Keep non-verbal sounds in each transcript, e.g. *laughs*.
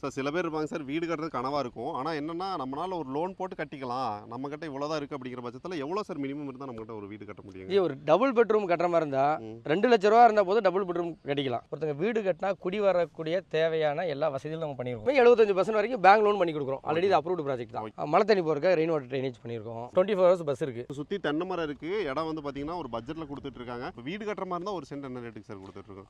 Sir சில பேர் இருப்பாங்க சார் வீடு கட்டுறது கனவாக இருக்கும். ஆனால் என்னன்னா நம்மளால ஒரு லோன் போட்டு கட்டிக்கலாம். நம்ம கிட்ட இவ்வளோதான் இருக்குது அப்படிங்கிற பட்சத்தில் எவ்வளோ சார் மினிமம் இருந்தால் நம்ம கிட்ட ஒரு வீடு கட்ட முடியுங்க? இது ஒரு டபுள் பெட்ரூம் கட்டுற மாதிரி இருந்தா ம். ரெண்டு லட்ச ரூபா இருந்தா போதும் டபுள் பெட்ரூம் கட்டிக்கலாம். ஒருத்தங்க வீடு கட்டினா குடி வரக்கூடிய தேவையான எல்லா வசதிகளும் நம்ம பண்ணியிருக்கோம் எழுபத்தஞ்சு பர்சன்ட் வரைக்கும் பேங்க் லோன் பண்ணி கொடுக்குறோம். ஆல்ரெடி இது அப்ரூவ்டு ப்ராஜெக்ட் தான். மழை தண்ணி போறதுக்கு ரெயின் வாட்டர் ட்ரைனேஜ் பண்ணியிருக்கோம் டுவெண்ட்டி ஃபோர் ஹவர்ஸ் பஸ் இருக்கு சுற்றி தென்னை மரம் இருக்குது இடம் வந்து பார்த்தீங்கன்னா ஒரு பட்ஜெட்டில் கொடுத்துட்டு இருக்காங்க. இப்போ வீடு கட்டுற மாதிரி இருந்தால் ஒரு சென்ட் என்ன ரேட்டுக்கு சார் கொடுத்துட்டு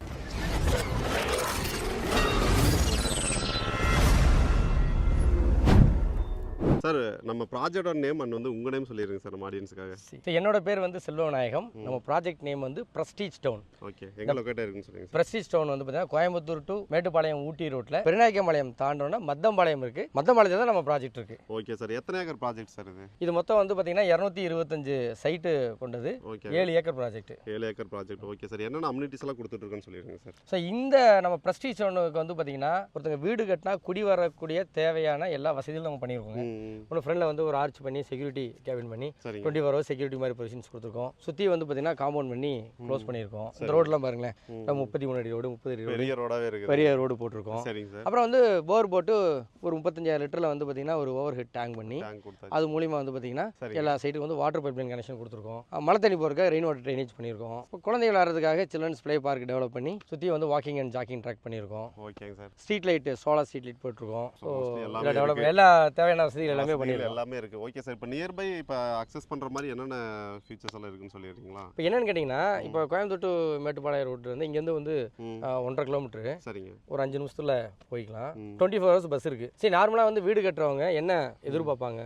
சார் நம்ம ப்ராஜெக்டோட நேம் அண்ட் வந்து உங்கள் நேம் சொல்லிடுங்க சார் நம்ம ஆடியன்ஸுக்காக So, என்னோட பேர் வந்து செல்வநாயகம். நம்ம ப்ராஜெக்ட் நேம் வந்து பிரஸ்டீஜ் டவுன் ஓகே எங்கே லொக்கேட்டாக இருக்குன்னு சொல்லுங்க பிரஸ்டீஜ் டவுன் வந்து பார்த்தீங்கன்னா கோயம்புத்தூர் டு மேட்டுப்பாளையம் ஊட்டி ரோட்டில் பெருநாயக்கம்பாளையம் தாண்டோன்னா மத்தம்பாளையம் இருக்கு. மத்தம்பாளையத்தில் தான் நம்ம ப்ராஜெக்ட் இருக்கு. Okay sir. எத்தனை ஏக்கர் ப்ராஜெக்ட் சார் இது? இது மொத்தம் வந்து பார்த்தீங்கன்னா இரநூத்தி இருபத்தஞ்சு சைட்டு கொண்டது. ஓகே ஏழு ஏக்கர் ப்ராஜெக்ட் ஏழு ஏக்கர் ப்ராஜெக்ட் ஓகே சார். என்னென்ன அம்யூனிட்டிஸ் எல்லாம் கொடுத்துட்ருக்குன்னு சொல்லிடுங்க சார். ஸோ இந்த நம்ம பிரஸ்டீஜ் டவுனுக்கு வந்து பார்த்தீங்கன்னா ஒருத்தங்க வீடு கட்டினா குடி வரக்கூடிய தேவையான எல்லா வசதிகளும் நம்ம பண்ணியிருக்கோங்க ம். ஒன்று ஃப்ரெண்டில் வந்து ஒரு ஆர்ச் பண்ணி செக்யூரிட்டி கேபின் பண்ணி டுவெண்ட்டி ஃபோர் ஹவர்ஸ் செக்யூரிட்டி மாதிரி பொசிஷன்ஸ் கொடுத்துருக்கோம். சுற்றி வந்து பார்த்தீங்கன்னா காம்பவுண்ட் பண்ணி க்ளோஸ் பண்ணியிருக்கோம். இந்த ரோட்லாம் பாருங்களேன். முப்பத்தி மூணு அடி ரோடு முப்பது அடி ரோடு. பெரிய ரோடாகவே இருக்குது. பெரிய ரோடு போட்டிருக்கோம். அப்புறம் வந்து போர் போட்டு ஒரு முப்பத்தஞ்சாயிரம் லிட்டரில் வந்து பார்த்தீங்கன்னா ஒரு ஓவர் ஹெட் டேங்க் பண்ணி அது மூலியமா வந்து பார்த்தீங்கன்னா எல்லா சைட்டுக்கு வந்து வாட்டர் பைப் லைன் கனெக்ஷன் கொடுத்துருக்கோம். மழை தண்ணி போகிறதுக்கு ரெயின் வாட்டர் ட்ரைனேஜ் பண்ணியிருக்கோம். இப்போ குழந்தைகள் விளாட்றதுக்காக சில்ட்ரன்ஸ் ப்ளே பார்க் டெவலப் பண்ணி சுற்றி வந்து வாக்கிங் அண்ட் ஜாக்கிங் ட்ராக் பண்ணியிருக்கோம். ஓகேங்க sir. Street light solar street light போட்டிருக்கோம். So develop. எல்லா தேவையான வசதிகள் எல்லாமே வசதிகள் பண்ணியிருக்கோம் எல்லாமே இருக்குது ஓகே சார் இப்போ நியர்பை இப்போ அக்சஸ் பண்ணுற மாதிரி என்னென்ன ஃபீச்சர்ஸ் எல்லாம் இருக்குன்னு சொல்லிடுறீங்களா? இப்போ என்னன்னு கேட்டிங்கன்னா இப்போ கோயம்புத்தூர் டு மேட்டுப்பாளையம் ரோட்டு வந்து இங்கேருந்து வந்து ஒன்றரை கிலோமீட்டரு சரிங்க. ஒரு அஞ்சு நிமிஷத்தில் போய்க்கலாம். டுவெண்ட்டி ஃபோர் ஹவர்ஸ் பஸ் இருக்குது சரி நார்மலாக வந்து வீடு கட்டுறவங்க என்ன எதிர்பார்ப்பாங்க?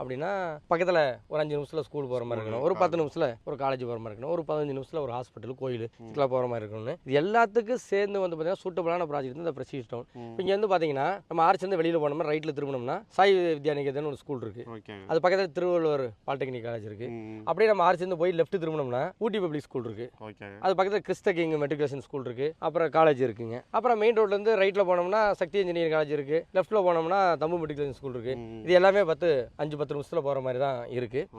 அப்படின்னா பக்கத்தில் ஒரு அஞ்சு நிமிஷத்தில் ஸ்கூல் போகிற மாதிரி இருக்கணும். ஒரு பத்து நிமிஷத்தில் ஒரு காலேஜ் போகிற மாதிரி இருக்கணும். ஒரு பதினஞ்சு நிமிஷத்தில் ஒரு ஹாஸ்பிட்டல் கோயில் இதுக்கெல்லாம் போகிற மாதிரி இருக்கணும்னு. இது எல்லாத்துக்கும் சேர்ந்து வந்து பார்த்தீங்கன்னா சூட்டபிளான ப்ராஜெக்ட் இந்த பிரஸ்டீஜ் டவுன் இங்கே வந்து பார்த்தீங்கன்னா நம்ம ஆர்ச்சிலேருந்து வெளியில் போனோம்னா ரைட்டில் திரும்பினோம்னா சாய் வித்யாநிகேதன் ஒரு ஸ்கூல் ஓகேங்க. அது பக்கத்தில் திருவள்ளுவர் பாலிடெக்னிக் காலேஜ் ம். அப்படியே நம்ம ஆர்ச்சிலேருந்து போய் லெஃப்ட் திரும்பினோம்னா ஊட்டி பப்ளிக் ஸ்கூல் ஓகேங்க. அது பக்கத்தில் கிறிஸ்த கிங் மெட்ரிகுலேஷன் ஸ்கூல் இருக்குது அப்புறம் காலேஜ் இருக்குங்க. அப்புறம் மெயின் ரோட்லேருந்து ரைட்டில் போனோம்னா சக்தி இன்ஜினியரிங் காலேஜ் இருக்குது லெஃப்ட்டில் போனோம்னா தம்பு மெட்ரிகுலேஷன் ஸ்கூல் ம். இது எல்லாமே பத்து அஞ்சு பத்து நிமிஷத்தில் போகிற மாதிரி தான்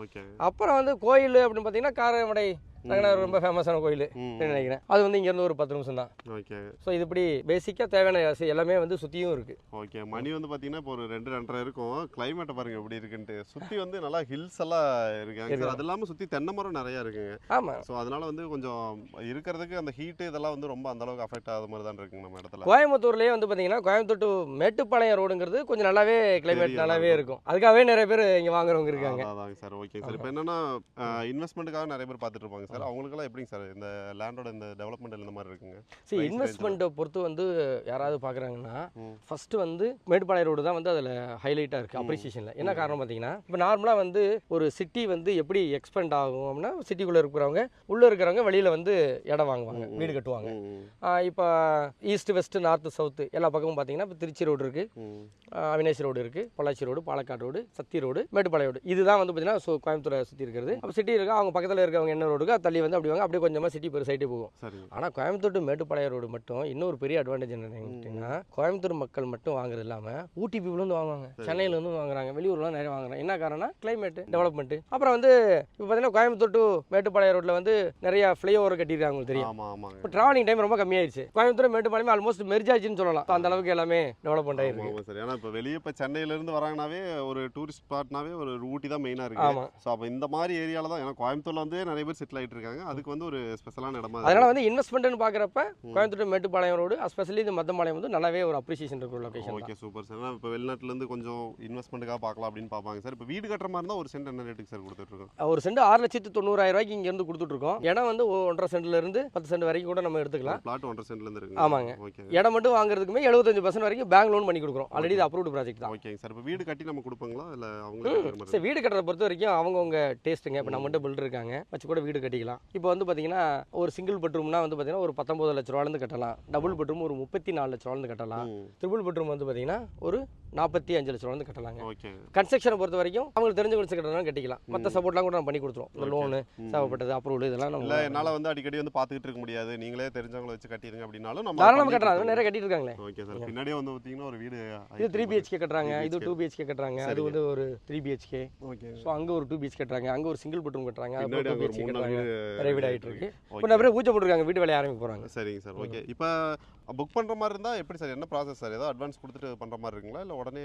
ஓகேங்க. அப்புறம் வந்து கோயில் அப்படின்னு பார்த்தீங்கன்னா காரமடை ரங்கநாதர் ரொம்ப ஃபேமஸான கோயில் நினைக்கிறேன். அது வந்து இங்கேருந்து ஒரு பத்து நிமிஷம் தான். ஓகே. ஸோ இது இப்படி பேசிக்காக தேவையான வசதி எல்லாமே வந்து சுற்றியும் இருக்குது ஓகே. மணி வந்து பார்த்தீங்கன்னா இப்போ ஒரு ரெண்டு ரெண்டரை இருக்கும். கிளைமேட்டை பாருங்க எப்படி இருக்குன்ட்டு. சுற்றி வந்து நல்லா ஹில்ஸ் எல்லாம் இருக்காங்க சார் அது இல்லாமல் சுற்றி தென்னை மரம் நிறையா இருக்குங்க. ஆமாம் ஸோ அதனால வந்து கொஞ்சம் இருக்கிறதுக்கு அந்த ஹீட்டு இதெல்லாம் வந்து ரொம்ப அந்த அளவுக்கு அஃபெக்ட் ஆகாத மாதிரி தான் இருக்குங்க நம்ம இடத்துல. கோயம்புத்தூர்லேயே வந்து பார்த்தீங்கன்னா கோயம்புத்தூர் டு மேட்டுப்பாளையம் ரோடுங்கிறது கொஞ்சம் நல்லாவே கிளைமேட் நல்லாவே இருக்கும். அதுக்காகவே நிறைய பேர் இங்கே வாங்குறவங்க இருக்காங்க. அதாங்க சார். Okay sir. இப்போ என்னன்னா இன்வெஸ்ட்மெண்ட்டுக்காக நிறைய பேர் பார்த்துட்டு இருப்பாங்க சார். அவங்களுக்கெல்லாம் எப்படிங்க சார்? இந்த லேண்டோட இந்த டெவலப்மெண்ட் இந்த மாதிரி இருக்குங்க? சரி இன்வெஸ்ட்மெண்ட்டை பொறுத்து வந்து யாராவது பார்க்குறாங்கன்னா. ஃபஸ்ட்டு வந்து மேட்டுப்பாளையம் ரோடு தான் வந்து அதில் ஹைலைட்டாக இருக்குது அப்ரிசியேஷனில் என்ன காரணம் பார்த்தீங்கன்னா இப்போ நார்மலாக வந்து ஒரு சிட்டி வந்து எப்படி எக்ஸ்பெண்ட் ஆகும் அப்படின்னா சிட்டிக்குள்ளே இருக்கிறவங்க உள்ளே இருக்கிறவங்க வெளியில் வந்து இடம் வாங்குவாங்க. வீடு கட்டுவாங்க. இப்போ ஈஸ்ட் வெஸ்ட் நார்த்து சவுத்து எல்லா பக்கமும் பார்த்தீங்கன்னா இப்போ திருச்சி ரோடு இருக்குது ம். அவினாசி ரோடு இருக்குது Pollachi road Palakkad road Sathy road Mettupalayam road இதுதான் வந்து பார்த்தீங்கன்னா கோயம்புத்தூரை சுற்றி இருக்கிறது. அப்போ சிட்டி இருக்கு அவங்க பக்கத்தில் இருக்கவங்க என்ன ரோடுக்கு தள்ளி வந்து அப்படி வாங்க அப்படியே கொஞ்சமாக சிட்டி பெருசாயிட்டே போகும். சரிங்க. ஆனால் கோயம்புத்தூர் டு மேட்டுப்பாளையம் ரோடு மட்டும் இன்னொரு பெரிய அட்வான்டேஜ் என்னன்னு கோயம்புத்தூர் மக்கள் மட்டும் வாங்குறது இல்லாமல் ஊட்டி people வந்து வாங்குவாங்க. சென்னையில இருந்து வாங்குறாங்க வெளியூர்லாம் நிறைய வாங்குறாங்க. என்ன காரணம் கிளைமேட் டெவலப்மெண்ட் அப்புறம் வந்து இப்போ பார்த்தீங்கன்னா கோயம்புத்தூர் டு மேட்டுப்பாளையம் ரோட்டில் வந்து நிறைய ஃப்ளைஓவர் கட்டியிருக்காங்க உங்களுக்கு தெரியும். ஆமாம் இப்போ டிராவலிங் டைம் ரொம்ப கம்மியாயிருச்சு. கோயம்புத்தூர் மேட்டுப்பாளையம் ஆல்மோஸ்ட் மெர்ஜாச்சுன்னு சொல்லலாம். அந்த அளவுக்கு எல்லாமே டெவலப்மெண்ட் ஆயிருக்கு. சார். ஏன்னா இப்போ வெளியே இப்போ சென்னையிலேருந்து வராங்கனாவே ஒரு டூரிஸ்ட் ஸ்பாட்னாவே ஒரு ஊட்டி தான் மெயினாக இருக்கு. ஆமா. ஸோ அப்போ இந்த மாதிரி ஏரியாவில் தான் ஏன்னா கோயம்புத்தூர்ல வந்து நிறைய பேர் செட்டில் ஆகிட்டு இருக்காங்க அதுக்கு வந்து ஒரு ஸ்பெஷலான இடமா அதனால வந்து இன்வெஸ்ட்மெண்ட்னு பார்க்குறப்ப கோயம்புத்தூர் மேட்டுப்பாளையம் ரோடு எஸ்பெஷலி இந்த மத்தம்பாளையம் வந்து நல்லாவே ஒரு அப்ரிசியேஷன் இருக்கிற லொகேஷன் ஓகே சூப்பர் சார் இப்போ வெளிநாட்டுலேருந்து கொஞ்சம் இன்வெஸ்ட்மெண்ட்டுக்காக பார்க்கலாம் அப்படின்னு பார்ப்பாங்க சார் இப்போ வீடு கட்டுற மாதிரி இருந்தால் ஒரு சென்ட் என்ன ரேட்டுக்கு சார் கொடுத்துட்ருக்கோம்? ஒரு சென்ட் ஆறு லட்சத்து தொண்ணூறாயிரம் ரூபாய்க்கு இங்கேருந்து கொடுத்துட்ருக்கோம். இடம் வந்து ஒன்றரை சென்ட்ல இருந்து பத்து சென்ட் வரைக்கும் கூட நம்ம எடுத்துக்கலாம். பிளாட் ஒன்றரை சென்ட்லேருந்து இருக்கு ஆமாங்க. ஓகே இடம் மட்டும் வாங்குறதுக்குமே எழுபத்தஞ்சு பர்சன்ட் வரைக்கும் பேங்க் லோன் பண்ணி கொடுக்குறோம். ஆல்ரெடி இது அப்ரூவ்டு ப்ராஜெக்ட் தான். ஓகேங்க சார் இப்போ வீடு கட்டி நம்ம கொடுப்பாங்களா? இல்லை மாதிரி சரி வீடு கட்டுறத பொறுத்த வரைக்கும் அவங்கவுங்க டேஸ்ட்டுங்க இப்போ நம்மகிட்ட பில்டர் இருக்காங்க. வச்சு கூட வீடு கட்டிக்கலாம். இப்போ வந்து பார்த்தீங்கன்னா ஒரு சிங்கிள் பெட்ரூம்னா வந்து பார்த்தீங்கன்னா ஒரு பத்தொம்பது லட்ச ரூபாலேருந்து கட்டலாம். டபுள் பெட்ரூம் ஒரு முப்பத்தி நாலு லட்ச ரூபாலேருந்து கட்டலாம். ட்ரிபிள் பெட்ரூம் வந்து பார்த்தீங்கன்னா ஒரு நாற்பத்தி அஞ்சு லட்ச ரூபாலேருந்து கட்டலாங்க. ஓகே. கன்ஸ்ட்ரக்ஷனை பொறுத்த வரைக்கும் அவங்களுக்கு தெரிஞ்ச கொஞ்சம் கட்டணும் கட்டிக்கலாம். மற்ற சப்போர்ட்லாம் கூட நம்ம பண்ணி கொடுத்துருவோம். இந்த. லோனு. தேவைப்பட்டது அப்ரூவல் இதெல்லாம் நம்ம என்னால் வந்து அடிக்கடி வந்து பார்த்துக்கிட்டு இருக்க முடியாது. நீங்களே தெரிஞ்சவங்கள வச்சு கட்டிடுங்க அப்படின்னாலும் நம்ம தாராளமாக கொடுத்துருவோம். நிறைய கட்டிட்டு இருக்காங்களே ஓகே சார். பின்னாடியே வந்து பார்த்தீங்கன்னா ஒரு வீடு இது த்ரீ பிஹெச்கே கட்டுறாங்க. இது 3BHK. டூ பிஹெச்கே கட்டுறாங்க. அது. வந்து ஒரு த்ரீ பிஹெச்கே ஓகே. ஸோ அங்கே ஒரு டூ பிஹெச் கட்டுறாங்க. அங்கே ஒரு சிங்கிள் பெட்ரூம் கட்டுறாங்க. டூ பிஹெச்கே கட்டுறாங்க. நிறைய வீடு ஆகிட்டு இருக்கு. இப்போ நிறைய பூஜை போட்டுருக்காங்க. வீடு வேலைய ஆரம்பிக்க போகிறாங்க சரிங்க சார். ஓகே. இப்போ புக் பண்ணுற மாதிரி இருந்தால் எப்படி சார்? என்ன ப்ராசஸ் சார்? ஏதோ அட்வான்ஸ் கொடுத்துட்டு பண்ணுற மாதிரி இருக்குங்களா? இல்லை உடனே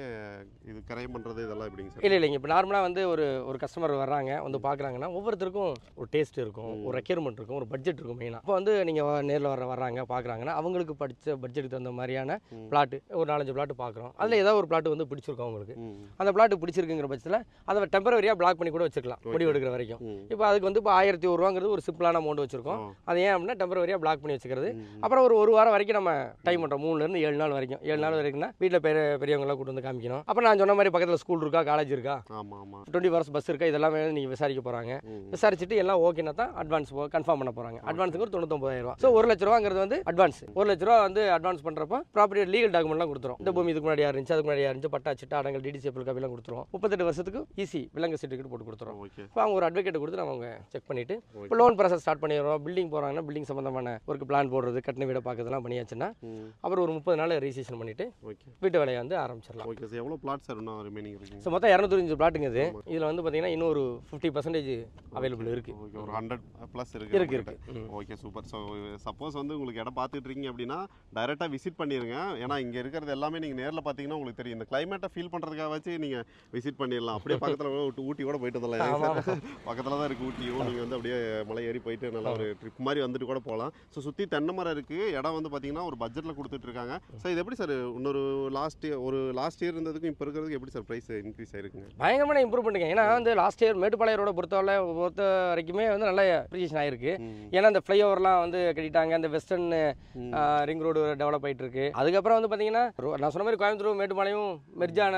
இது கிரையம் பண்ணுறது இதெல்லாம் எப்படிங்க சார்? இல்லை இல்லைங்க இப்போ நார்மலாக வந்து ஒரு ஒரு கஸ்டமர் வர்றாங்க வந்து பார்க்குறாங்கன்னா ஒவ்வொருத்தருக்கும் ஒரு டேஸ்ட் இருக்கும் ஒரு ரெக்யர்மெண்ட் இருக்கும் ஒரு பட்ஜெட் இருக்கும் மெயினாக அப்போ வந்து நீங்கள் நேரில் வர வர்றாங்க பார்க்குறாங்கன்னா அவங்களுக்கு படித்த பட்ஜெட்டுக்கு தகுந்த மாதிரியான. பிளாட்டு ஒரு நாலஞ்சு பிளாட் பார்க்குறோம் அதில் ஏதாவது ஒரு பிளாட் வந்து பிடிச்சிருக்கும் அவங்களுக்கு அந்த பிளாட் பிடிச்சிருக்குங்கிற பட்சத்தில் அதை டெம்பரவரியாக பிளாக் பண்ணி கூட வச்சுக்கலாம் முடிவு எடுக்கிற வரைக்கும். இப்போ அதுக்கு வந்து இப்போ ஆயிரத்தி ஒரு ரூபாங்கிறது ஒரு சிம்பிளான அமௌண்ட் வச்சிருக்கோம். அது ஏன் அப்படின்னா டெம்பரவரியாக பிளாக் பண்ணி வச்சுக்கிறது. அப்புறம் ஒரு ஒரு வாரம் வரைக்கும் நம்ம டைம் பண்ணுறோம் மூணுலேருந்து ஏழு நாள் வரைக்கும். ஏழு நாள் வரைக்கும்னா வீட்டில் பெரிய பெரியவங்களாம் கூட்டு வந்து காமிக்கணும். அப்புறம் நான் சொன்ன மாதிரி பக்கத்தில் ஸ்கூல் இருக்கா காலேஜ் இருக்கா? ஆமாம் ஆமாம் டுவெண்ட்டி ஹவர்ஸ் பஸ் இருக்கா இதெல்லாம் நீங்கள் விசாரிக்க போகிறாங்க விசாரிச்சுட்டு எல்லாம் ஓகேனா தான் அட்வான்ஸ் கன்ஃபார்ம் பண்ண போகிறாங்க அட்வான்ஸுக்கு ஒரு தொண்ணூத்தொம்பதாயிரம் ரூபா ஸோ ஒரு லட்ச ரூபாங்கிறது வந்து அட்வான்ஸ் ஒரு லட்ச ரூபா வந்து அட்வான்ஸ் பண்ணுறப்போ ப்ராப்பர்ட்டி லீகல் டாக்குமெண்ட்லாம் கொடுத்துரும். இந்த பூமி இதுக்கு முன்னாடி இருந்துச்சு அதுக்கு முன்னாடி இருந்துச்சு பட்டா சிட்டா அடங்கல் டிடி சேப்பிள் காப்பிலாம் கொடுத்துருவோம் முப்பத்தெட்டு வருஷத்துக்கு ஈஸி விலங்கு சர்டிஃபிகேட் போட்டு கொடுத்துரும். இப்போ அவங்க ஒரு அட்வொகேட் கொடுத்து நம்ம அவங்க செக் பண்ணிவிட்டு ஓகே இப்போ லோன் ப்ராசஸ் ஸ்டார்ட் பண்ணிடுறோம். பில்டிங் போகிறாங்கன்னா பில்டிங் சம்மந்தமான ஒர்க் பிளான் போடுறது கட்டின வீடை பார்க்கறதுலாம் பண்ணியாச்சுன்னா ம். அப்புறம் ஒரு முப்பது நாள் ரிஜிஸ்ட்ரேஷன் பண்ணிவிட்டு ஓகே. வீட்டு வேலையை வந்து ஆரம்பிச்சிடலாம். ஓகே சார் எவ்வளோ பிளாட் சார் இன்னும் ரிமைனிங் இருக்குங்க ஸோ மொத்தம் இரநூத்தஞ்சு பிளாட்டுங்க இது. இதில் வந்து பார்த்தீங்கன்னா இன்னும் ஒரு ஃபிஃப்டி பர்சன்டேஜ் அவைலபிள் இருக்குது ஓகே ஒரு ஹண்ட்ரட் ப்ளஸ் இருக்கு இருக்கு நம்மகிட்ட. இருக்கு. ம். ஓகே சூப்பர் ஸோ சப்போஸ் வந்து உங்களுக்கு இடம் பார்த்துட்டு இருக்கீங்க அப்படின்னா டைரெக்டாக விசிட் பண்ணிடுங்க ஏன்னா இங்கே இருக்கிறது எல்லாமே நீங்கள் நேரில் பார்த்தீங்கன்னா உங்களுக்கு தெரியும். இந்த கிளைமேட்டை ஃபீல் பண்ணுறதுக்காக வச்சு நீங்கள் விசிட் பண்ணிடலாம். அப்படியே பக்கத்தில் *laughs* ஊட்டி கூட போயிட்டு வந்துடலாம் *laughs* பக்கத்தில் தான் இருக்குது ஊட்டியும். நீங்கள் வந்து அப்படியே மலை ஏறி போயிட்டு நல்லா ஒரு ட்ரிப் மாதிரி வந்துட்டு கூட போகலாம். ஸோ சுற்றி தென்னை மரம் இருக்குது இடம் வந்து பார்த்தீங்கன்னா ஒரு பட்ஜெட்டில் கொடுத்துட்டு இருக்காங்க ஸோ இது எப்படி சார் இன்னொரு லாஸ்ட் ஒரு லாஸ்ட் இயர் இருந்ததுக்கும் இப்போ இருக்கிறதுக்கு எப்படி சார் ப்ரைஸ் இன்க்ரீஸ் ஆயிருக்குங்க? பயங்கரமான இம்ப்ரூவ் பண்ணுங்க ஏன்னா வந்து லாஸ்ட் இயர் மேட்டுப்பாளைய ரோட பொறுத்தவரை பொறுத்த வரைக்குமே வந்து நல்ல அப்ரிசியேஷன் ஆயிருக்கு. ஏன்னா இந்த ஃப்ளைஓவர்லாம் வந்து கட்டிட்டாங்க. இந்த வெஸ்டர்ன். ரிங் ரோடு டெவலப் ஆயிட்டு இருக்கு அதுக்கப்புறம் வந்து பார்த்தீங்கன்னா நான் சொன்ன மாதிரி கோயம்புத்தூர் மேட்டுப்பாளையம் மெர்ஜான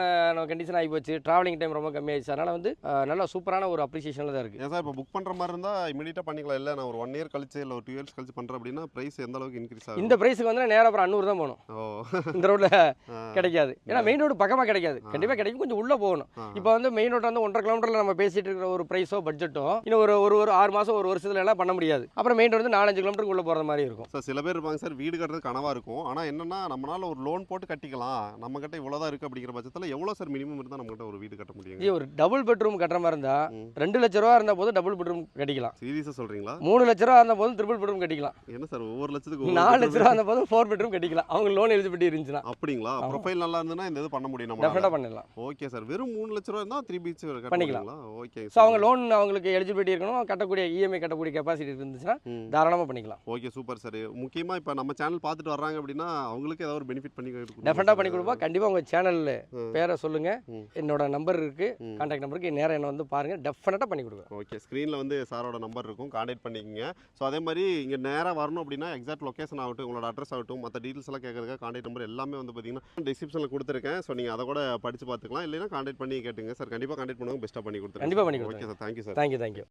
கண்டிஷன் ஆகி போச்சு. டிராவலிங் டைம் ரொம்ப கம்மியாயிடுச்சு. அதனால வந்து நல்ல சூப்பரான ஒரு அப்ரிசியேஷனில் தான் இருக்கு. ஏன் சார் இப்போ புக் பண்ணுற மாதிரி இருந்தால் இமீடியட்டாக பண்ணிக்கலாம். இல்லை நான் ஒரு ஒன் இயர் கழிச்சு இல்லை ஒரு டூ இயர்ஸ் கழிச்சு பண்ணுறேன் அப்படின்னா ப்ரைஸ் எந்த அளவுக்கு இன்க்ரீஸ் ஆகும் இந்த பிரைஸுக்கு வந்து நேராக அப்புறம் அன்னூறு தான் போகணும். இந்த ரோட்ல ஆ, கிடைக்காது. ஏன்னா மெயின் ரோடு பக்கமாக கிடைக்காது. கண்டிப்பாக கிடைக்கும். கொஞ்சம் உள்ளே போகணும். இப்போ வந்து மெயின் ரோட் வந்து ஒன்றரை கிலோமீட்டரில் நம்ம பேசிட்டு இருக்கிற ஒரு ப்ரைஸோ பட்ஜெட்டோ இன்னும் ஒரு ஒரு ஒரு ஆறு மாதம் ஒரு வருஷத்துல எல்லாம் பண்ண முடியாது. அப்புறம் மெயின் ரோடு வந்து நாலஞ்சு கிலோமீட்டருக்கு உள்ள போகிற மாதிரி இருக்கும். சார் சில பேர் இருப்பாங்க சார் வீடு கட்டுறது கனவாக இருக்கும். ஆனால் என்னன்னா நம்மளால ஒரு லோன் போட்டு கட்டிக்கலாம். நம்ம கிட்ட இவ்வளோ தான் இருக்குது அப்படிங்கிற பட்சத்தில் எவ்வளோ சார் மினிமம் இருந்தால் நம்மகிட்ட ஒரு வீடு கட்ட இது ஒரு டபுள் பெட்ரூம் கட்டுற மாதிரி இருந்தால். ரெண்டு லட்ச ரூபா இருந்தால் போதும் டபுள் பெட்ரூம் கட்டிக்கலாம். சீரியஸாக சொல்கிறீங்களா மூணு லட்ச ரூபா இருந்தால் போதும் ட்ரிபிள் பெட்ரூம் கட்டிக்கலாம். என்ன சார் ஒவ்வொரு லட்சத்துக்கு நாலு லட்ச ரூபா இருந்தால் போதும் ஃபோர் பெட்ரூம் கட்டிக்கலாம். அவங்க லோன் எலிஜிபிலிட்டி இருந்துச்சுன்னா. அப்படிங்களா. ப்ரொஃபைல் நல்லா இருந்ததுன்னா இந்த இது பண்ண முடியும் நம்ம டெஃபினட்டாக பண்ணிடலாம். ஓகே சார் வெறும் மூணு லட்ச ரூபா இருந்தால் த்ரீ பீச் பண்ணிக்கலாம். ஓகே ஸோ அவங்க லோன் அவங்களுக்கு எலிஜிபிலிட்டி இருக்கணும். கட்டக்கூடிய இஎம்ஐ கட்டக்கூடிய கெப்பாசிட்டி இருந்துச்சுன்னா ம். தாராளமாக பண்ணிக்கலாம். ஓகே சூப்பர் சார் முக்கியமாக இப்போ நம்ம சேனல் பார்த்துட்டு வர்றாங்க அப்படின்னா அவங்களுக்கு ஏதாவது ஒரு பெனிஃபிட் பண்ணி டெஃபினட்டாக? பண்ணி கொடுப்போம் கண்டிப்பாக உங்கள் சேனலில். பேரை சொல்லுங்க. என்னோட நம்பர் இருக்கு. கான்டாக்ட் நம்பருக்கு நேரம் என்ன வந்து பாருங்க. டெஃபினட்டாக பண்ணி கொடுக்குறேன். ஓகே ஸ்க்ரீனில் வந்து சாரோட நம்பர் இருக்கும். காண்டாக்ட் பண்ணிக்கோங்க. ஸோ அதே மாதிரி இங்கே நேராக வரணும் அப்படின்னா எக்ஸாக்ட் லொக்கேஷன் ஆகட்டும். உங்களோட அட்ரஸ் ஆகட்டும் மற்ற டீட்டெயில்ஸ் எல்லாம் கேட்கறதுக்கு காண்டாக்ட் நம்பர் எல்லாமே வந்து பார்த்தீங்கன்னா டிஸ்கிரிப்ஷனில் கொடுத்துருக்கேன். ஸோ நீங்கள் அதை கூட படித்து பார்த்துக்கலாம். இல்லைன்னா காண்டாக்ட் பண்ணி கேட்டுங்க. சார் கண்டிப்பாக காண்டாக்ட் பண்ணுவாங்க பெஸ்ட்டாக பண்ணி கொடுத்துருங்க. கண்டிப்பா பண்ணி okay. Sir thank you sir thank you thank you